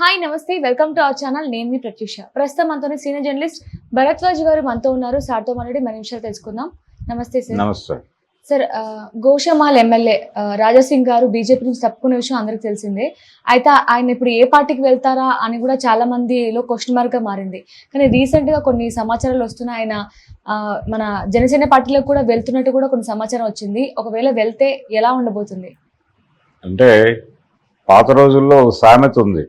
Hi నమస్తే. Welcome to our channel. నేను మీ ప్రత్యూష. ప్రస్తుతం మనతోని సీనియర్ జర్నలిస్ట్ భరద్వాజ్ గారు మనతో ఉన్నారు. సార్తో మనడి మన నిమిషాలు తెలుసుకుందాం. నమస్తే సార్. నమస్తే. సార్ గోషమాల్ ఎమ్మెల్యే రాజాసింగ్ గారు బీజేపీ నుంచి తప్పుకునే విషయం అందరికి తెలిసిందే. అయితే ఆయన ఇప్పుడు ఏ పార్టీకి వెళ్తారా అని కూడా చాలా మందిలో క్వశ్చన్ మార్క్గా మారింది. కానీ రీసెంట్గా కొన్ని సమాచారాలు వస్తున్నాయి. ఆయన మన జనసేన పార్టీలో కూడా వెళ్తున్నట్టు కూడా కొన్ని సమాచారం వచ్చింది. ఒకవేళ వెళ్తే ఎలా ఉండబోతుంది? అంటే పాత రోజుల్లో సామెత ఉంది.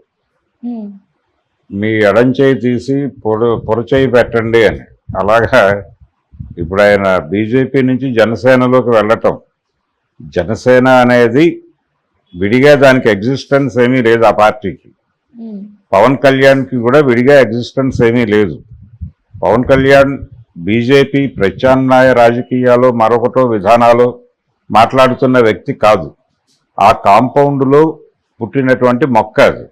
మీ ఎడం చేయి తీసి పొర పొరచేయి పెట్టండి అని. అలాగా ఇప్పుడు ఆయన బీజేపీ నుంచి జనసేనలోకి వెళ్ళటం. జనసేన అనేది విడిగా దానికి ఎగ్జిస్టెన్స్ ఏమీ లేదు ఆ పార్టీకి. పవన్ కళ్యాణ్కి కూడా విడిగా ఎగ్జిస్టెన్స్ ఏమీ లేదు. పవన్ కళ్యాణ్ బీజేపీ ప్రత్యామ్నాయ రాజకీయాలు మరొకటో విధానాలు మాట్లాడుతున్న వ్యక్తి కాదు. ఆ కాంపౌండ్లో పుట్టినటువంటి మొక్క అది.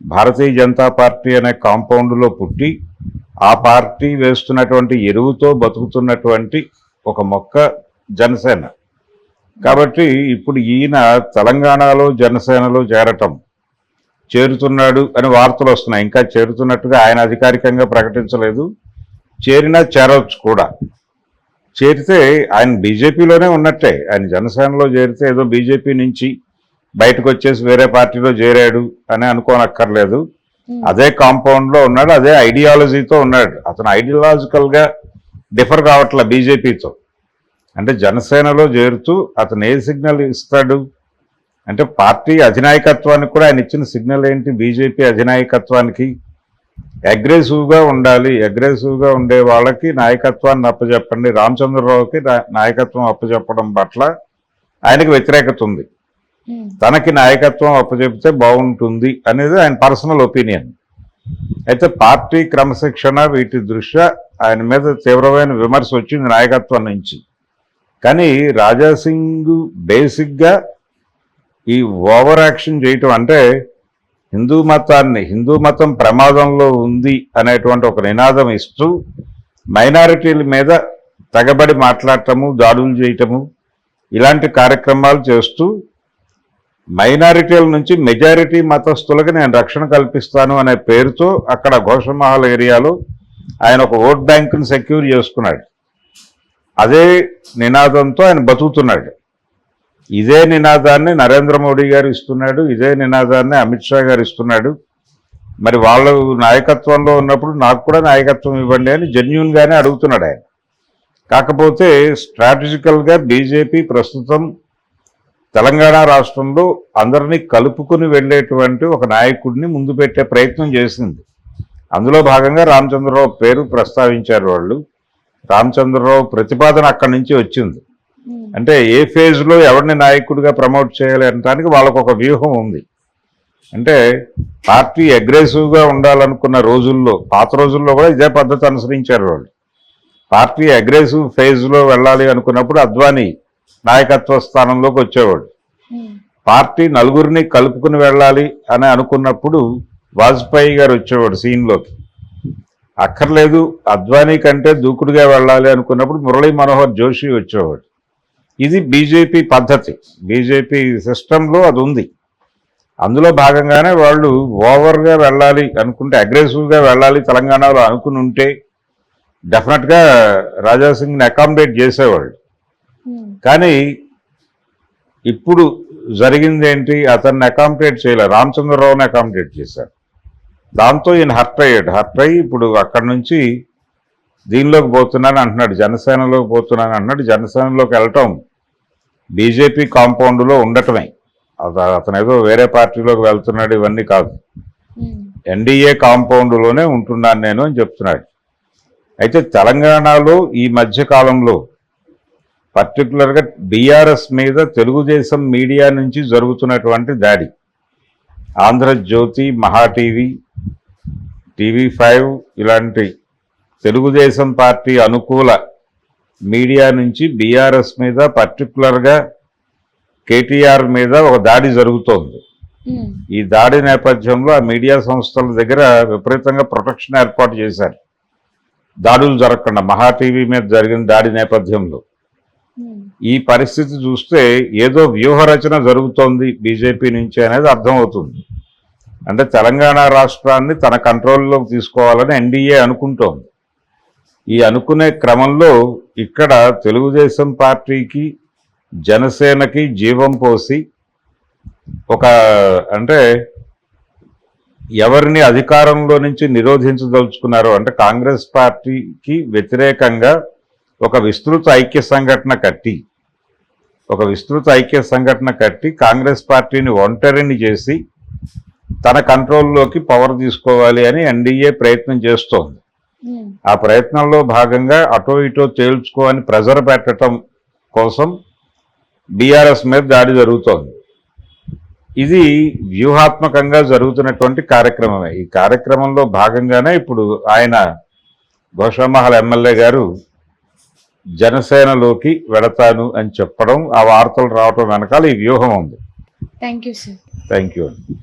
భారతీయ జనతా పార్టీ అనే కాంపౌండ్లో పుట్టి ఆ పార్టీ వేస్తున్నటువంటి ఎరువుతో బతుకుతున్నటువంటి ఒక మొక్క జనసేన. కాబట్టి ఇప్పుడు ఈయన తెలంగాణలో జనసేనలో చేరటం చేరుతున్నాడు అని వార్తలు వస్తున్నాయి. ఇంకా చేరుతున్నట్టుగా ఆయన అధికారికంగా ప్రకటించలేదు. చేరినా చేరవచ్చు కూడా. చేరితే ఆయన బీజేపీలోనే ఉన్నట్టే. ఆయన జనసేనలో చేరితే ఏదో బీజేపీ నుంచి బయటకు వచ్చేసి వేరే పార్టీలో చేరాడు అని అనుకోనక్కర్లేదు. అదే కాంపౌండ్లో ఉన్నాడు అదే ఐడియాలజీతో ఉన్నాడు. అతను ఐడియాలజికల్గా డిఫర్ కావట్లే బీజేపీతో. అంటే జనసేనలో చేరుతూ అతను ఏ సిగ్నల్ ఇస్తాడు? అంటే పార్టీ అధినాయకత్వానికి కూడా ఆయన ఇచ్చిన సిగ్నల్ ఏంటి? బీజేపీ అధినాయకత్వానికి. అగ్రెసివ్గా ఉండాలి అగ్రెసివ్గా ఉండే వాళ్ళకి నాయకత్వాన్ని అప్పచెప్పండి రామచంద్రరావుకి నాయకత్వం అప్పచెప్పడం పట్ల ఆయనకి వ్యతిరేకత ఉంది. తనకి నాయకత్వం అప్పచెప్తే బాగుంటుంది అనేది ఆయన పర్సనల్ ఒపీనియన్. అయితే పార్టీ క్రమశిక్షణ వీటి దృష్ట్యా ఆయన మీద తీవ్రమైన విమర్శ వచ్చింది నాయకత్వం నుంచి. కానీ రాజాసింగ్ బేసిక్గా ఈ ఓవర్ యాక్షన్ చేయటం అంటే హిందూ మతాన్ని హిందూ మతం ప్రమాదంలో ఉంది అనేటువంటి ఒక నినాదం ఇస్తూ మైనారిటీల మీద తగబడి మాట్లాడటము దాడులు చేయటము ఇలాంటి కార్యక్రమాలు చేస్తూ మైనారిటీల నుంచి మెజారిటీ మతస్థులకు నేను రక్షణ కల్పిస్తాను అనే పేరుతో అక్కడ ఘోషమహల్ ఏరియాలో ఆయన ఒక ఓట్ బ్యాంకును సెక్యూర్ చేసుకున్నాడు. అదే నినాదంతో ఆయన బతుకుతున్నాడు. ఇదే నినాదాన్ని నరేంద్ర మోడీ గారు ఇస్తున్నాడు ఇదే నినాదాన్ని అమిత్ షా గారు ఇస్తున్నాడు. మరి వాళ్ళు నాయకత్వంలో ఉన్నప్పుడు నాకు కూడా నాయకత్వం ఇవ్వండి అని జెన్యున్గానే అడుగుతున్నాడు ఆయన. కాకపోతే స్ట్రాటజికల్గా బీజేపీ ప్రస్తుతం తెలంగాణ రాష్ట్రంలో అందరినీ కలుపుకుని వెళ్ళేటువంటి ఒక నాయకుడిని ముందు పెట్టే ప్రయత్నం చేసింది. అందులో భాగంగా రామచంద్రరావు పేరు ప్రస్తావించారు వాళ్ళు. రామచంద్రరావు ప్రతిపాదన అక్కడి నుంచి వచ్చింది. అంటే ఏ ఫేజ్లో ఎవరిని నాయకుడిగా ప్రమోట్ చేయాలి అనడానికి వాళ్ళకు ఒక వ్యూహం ఉంది. అంటే పార్టీ అగ్రెసివ్గా ఉండాలనుకున్న రోజుల్లో పాత రోజుల్లో కూడా ఇదే పద్ధతి అనుసరించారు వాళ్ళు. పార్టీ అగ్రెసివ్ ఫేజ్లో వెళ్ళాలి అనుకున్నప్పుడు అద్వానీ నాయకత్వ స్థానంలోకి వచ్చేవాడు. పార్టీ నలుగురిని కలుపుకుని వెళ్ళాలి అని అనుకున్నప్పుడు వాజ్పేయి గారు వచ్చేవాడు సీన్లోకి. అక్కర్లేదు అద్వానీ కంటే దూకుడుగా వెళ్ళాలి అనుకున్నప్పుడు మురళీ మనోహర్ జోషి వచ్చేవాడు. ఇది బీజేపీ పద్ధతి. బీజేపీ సిస్టంలో అది ఉంది. అందులో భాగంగానే వాళ్ళు ఓవర్గా వెళ్ళాలి అనుకుంటే అగ్రెసివ్గా వెళ్ళాలి తెలంగాణలో అనుకుని ఉంటే డెఫినెట్గా రాజాసింగ్ని అకామిడేట్ చేసేవాళ్ళు. కానీ ఇప్పుడు జరిగింది ఏంటి అతన్ని అకామిడేట్ చేయలేదు రామచంద్రరావుని అకామిడేట్ చేశారు. దాంతో ఈయన హర్ట్ అయ్యాడు. హర్ట్ అయ్యి ఇప్పుడు అక్కడి నుంచి దీనిలోకి పోతున్నాను అంటున్నాడు. జనసేనలోకి పోతున్నాను అంటున్నాడు. జనసేనలోకి వెళ్ళటం బీజేపీ కాంపౌండ్లో ఉండటమే. అత- అతను ఏదో వేరే పార్టీలోకి వెళ్తున్నాడు. ఇవన్నీ కాదు. ఎన్డీఏ కాంపౌండ్లోనే ఉంటున్నాను నేను అని చెప్తున్నాడు. అయితే తెలంగాణలో ఈ మధ్య కాలంలో పర్టికులర్గా బీఆర్ఎస్ మీద తెలుగుదేశం మీడియా నుంచి జరుగుతున్నటువంటి దాడి. ఆంధ్రజ్యోతి మహా టీవీ టీవీ ఫైవ్ ఇలాంటి తెలుగుదేశం పార్టీ అనుకూల మీడియా నుంచి బీఆర్ఎస్ మీద పర్టికులర్గా కేటీఆర్ మీద ఒక దాడి జరుగుతోంది. ఉమ్, ఈ దాడి నేపథ్యంలో ఆ మీడియా సంస్థల దగ్గర విపరీతంగా ప్రొటెక్షన్ ఏర్పాటు చేశారు. దాడులు జరగకుండా మహా టీవీ మీద జరిగిన దాడి నేపథ్యంలో. ఈ పరిస్థితి చూస్తే ఏదో వ్యూహరచన జరుగుతోంది బీజేపీ నుంచి అనేది అర్థమవుతుంది. అంటే తెలంగాణ రాష్ట్రాన్ని తన కంట్రోల్లోకి తీసుకోవాలని ఎన్డీఏ అనుకుంటోంది. ఈ అనుకునే క్రమంలో ఇక్కడ తెలుగుదేశం పార్టీకి జనసేనకి జీవం పోసి ఒక అంటే ఎవరిని అధికారంలో నుంచి నిరోధించదలుచుకున్నారో అంటే కాంగ్రెస్ పార్టీకి వ్యతిరేకంగా ఒక విస్తృత ఐక్య సంఘటన కట్టి ఒక విస్తృత ఐక్య సంఘటన కట్టి కాంగ్రెస్ పార్టీని ఒంటరిని చేసి తన కంట్రోల్లోకి పవర్ తీసుకోవాలి అని ఎన్డీఏ ప్రయత్నం చేస్తోంది. ఉమ్, ఆ ప్రయత్నంలో భాగంగా అటో ఇటో తేల్చుకో అని ప్రెజర్ పెట్టడం కోసం బీఆర్ఎస్ మీద దాడి జరుగుతోంది. ఇది వ్యూహాత్మకంగా జరుగుతున్నటువంటి కార్యక్రమమే. ఈ కార్యక్రమంలో భాగంగానే ఇప్పుడు ఆయన గోషామహల్ ఎమ్మెల్యే గారు జనసేనలోకి వెడతాను అని చెప్పడం ఆ వార్తలు రావటం వెనకాల ఈ వ్యూహం ఉంది. Thank you sir thank you అండి.